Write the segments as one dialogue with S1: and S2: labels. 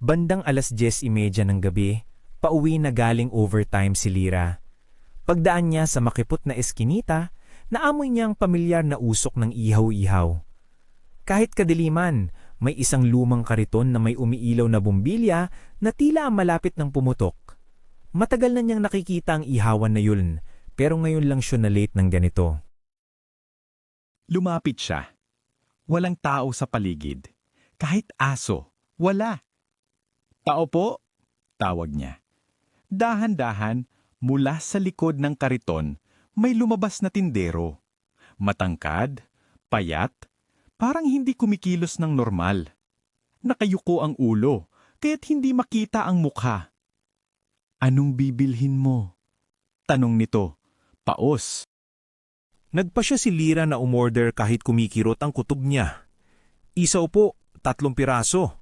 S1: Bandang alas 10.30 ng gabi, pauwi na galing overtime si Lira. Pagdaan niya sa makipot na eskinita, naamoy niya ang pamilyar na usok ng ihaw-ihaw. Kahit kadiliman, may isang lumang kariton na may umiilaw na bumbilya na tila malapit ng pumutok. Matagal na niyang nakikita ang ihawan na yun, pero ngayon lang siya na late ng ganito.
S2: Lumapit siya. Walang tao sa paligid. Kahit aso, wala. Tao po, tawag niya. Dahan-dahan, mula sa likod ng kariton, may lumabas na tindero. Matangkad, payat, parang hindi kumikilos ng normal. Nakayuko ang ulo, kaya't hindi makita ang mukha. Anong bibilhin mo? Tanong nito, paos.
S1: Nagpa siya si Lira na umorder kahit kumikirot ang kutob niya. Isaw po, tatlong piraso.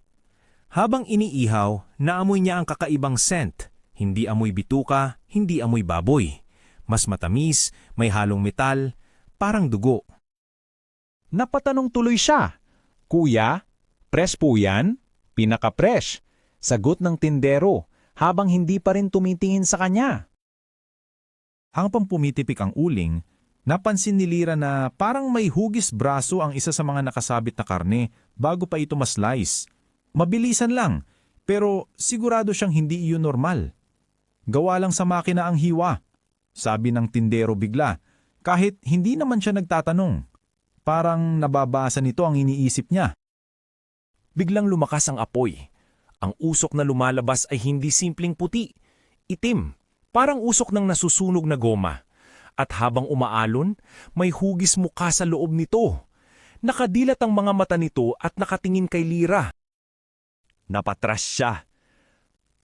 S1: Habang iniihaw, naamoy niya ang kakaibang scent. Hindi amoy bituka, hindi amoy baboy. Mas matamis, may halong metal, parang dugo.
S2: Napatanong tuloy siya. Kuya, press po yan? Pinaka-fresh. Sagot ng tindero habang hindi pa rin tumitingin sa kanya. Hanggang pumitipik ang uling, napansin ni Lira na parang may hugis braso ang isa sa mga nakasabit na karne bago pa ito maslice. Mabilisan lang, pero sigurado siyang hindi iyon normal. Gawa lang sa makina ang hiwa, sabi ng tindero bigla, kahit hindi naman siya nagtatanong. Parang nababasa nito ang iniisip niya.
S1: Biglang lumakas ang apoy. Ang usok na lumalabas ay hindi simpleng puti, itim, parang usok ng nasusunog na goma. At habang umaalon, may hugis mukha sa loob nito. Nakadilat ang mga mata nito at nakatingin kay Lira. Napatras siya.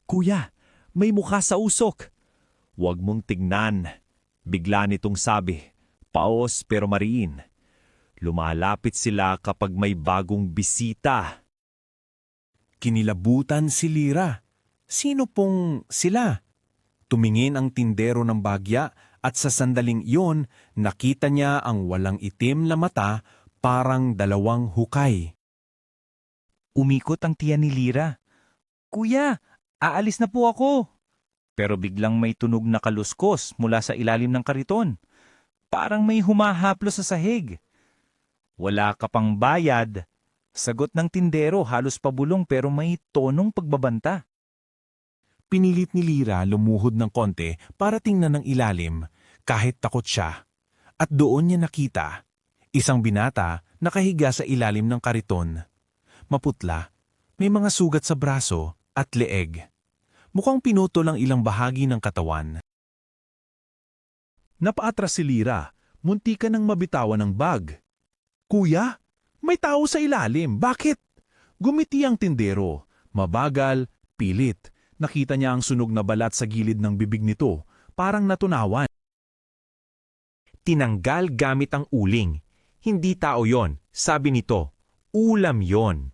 S1: Kuya, may mukha sa usok. Huwag mong tignan. Bigla nitong sabi, paos pero mariin. Lumalapit sila kapag may bagong bisita. Kinilabutan si Lira. Sino pong sila? Tumingin ang tindero ng bagya at sa sandaling iyon nakita niya ang walang itim na mata parang dalawang hukay. Umikot ang tiyan ni Lira. Kuya, aalis na po ako. Pero biglang may tunog na kaluskos mula sa ilalim ng kariton. Parang may humahaplo sa sahig. Wala ka pang bayad. Sagot ng tindero halos pabulong pero may tonong pagbabanta. Pinilit ni Lira lumuhod ng konti para tingnan ng ilalim kahit takot siya. At doon niya nakita isang binata nakahiga sa ilalim ng kariton. Maputla, may mga sugat sa braso at leeg. Mukhang pinutol ang ilang bahagi ng katawan. Napaatras si Lira, munti ka nang mabitawan ng bag. Kuya, may tao sa ilalim, bakit? Gumiti ang tindero, mabagal, pilit. Nakita niya ang sunog na balat sa gilid ng bibig nito, parang natunawan. Tinanggal gamit ang uling. Hindi tao yon, sabi nito. Ulam yon.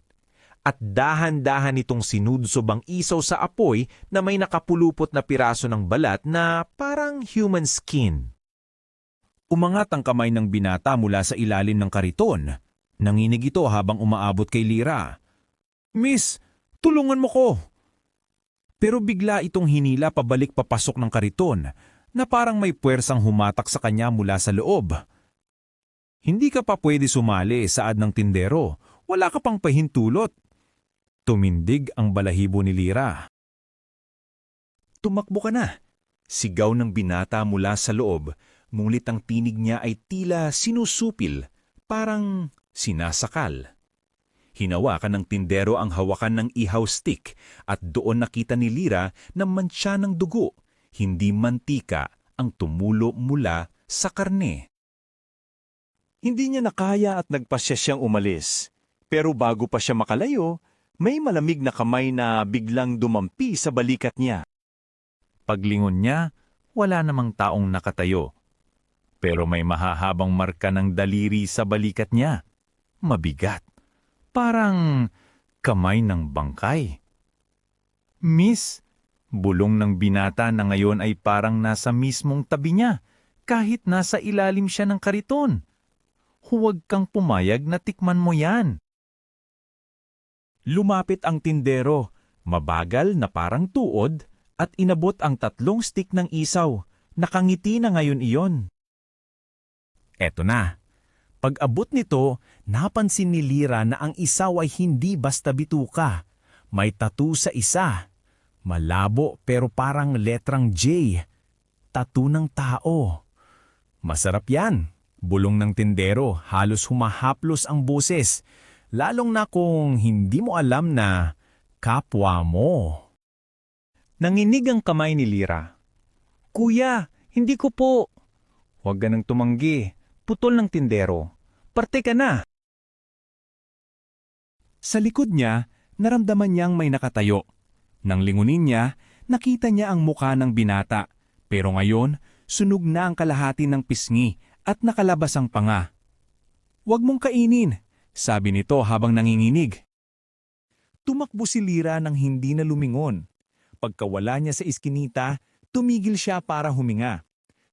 S1: At dahan-dahan itong sinudsob ang isaw sa apoy na may nakapulupot na piraso ng balat na parang human skin. Umangat ang kamay ng binata mula sa ilalim ng kariton. Nanginig ito habang umaabot kay Lira. Miss, tulungan mo ko! Pero bigla itong hinila pabalik papasok ng kariton na parang may puwersang humatak sa kanya mula sa loob. Hindi ka pa pwede sumali saad ng tindero. Wala ka pang pahintulot. Tumindig ang balahibo ni Lira. Tumakbo ka na. Sigaw ng binata mula sa loob, ngunit ang tinig niya ay tila sinusupil, parang sinasakal. Hinawakan ng tindero ang hawakan ng ihaw stick at doon nakita ni Lira na mantsa ng dugo, hindi mantika ang tumulo mula sa karne. Hindi niya nakaya at nagpasya siyang umalis. Pero bago pa siya makalayo, may malamig na kamay na biglang dumampi sa balikat niya. Paglingon niya, wala namang taong nakatayo. Pero may mahahabang marka ng daliri sa balikat niya. Mabigat. Parang kamay ng bangkay. Miss, bulong ng binata na ngayon ay parang nasa mismong tabi niya, kahit nasa ilalim siya ng kariton. Huwag kang pumayag na tikman mo yan. Lumapit ang tindero,
S2: Mabagal na parang tuod at inabot ang tatlong stick ng isaw. Nakangiti na ngayon iyon. Eto na. Pag-abot nito, napansin ni Lira na ang isaw ay hindi basta bituka. May tattoo sa isa. Malabo pero parang letrang J. Tattoo ng tao. Masarap yan. Bulong ng tindero, halos humahaplos ang boses. Lalong na kung hindi mo alam na kapwa mo. Nanginig ang kamay ni Lira. Kuya, hindi ko po. Huwag ganang tumanggi. Putol ng tindero. Parte ka na. Sa likod niya, naramdaman niyang may nakatayo. Nang lingunin niya, nakita niya ang muka ng binata. Pero ngayon, sunog na ang kalahati ng pisngi at nakalabas ang panga. Huwag mong kainin, sabi nito habang nanginginig. Tumakbo si Lira nang hindi na lumingon. Pagkawala niya sa iskinita, tumigil siya para huminga.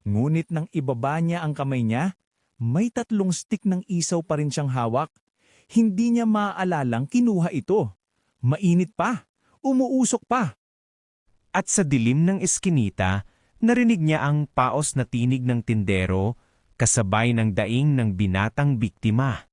S2: Ngunit nang ibaba niya ang kamay niya, may tatlong stick ng isaw pa rin siyang hawak. Hindi niya maaalalang kinuha ito. Mainit pa, umuusok pa. At sa dilim ng eskinita, narinig niya ang paos na tinig ng tindero kasabay ng daing ng binatang biktima.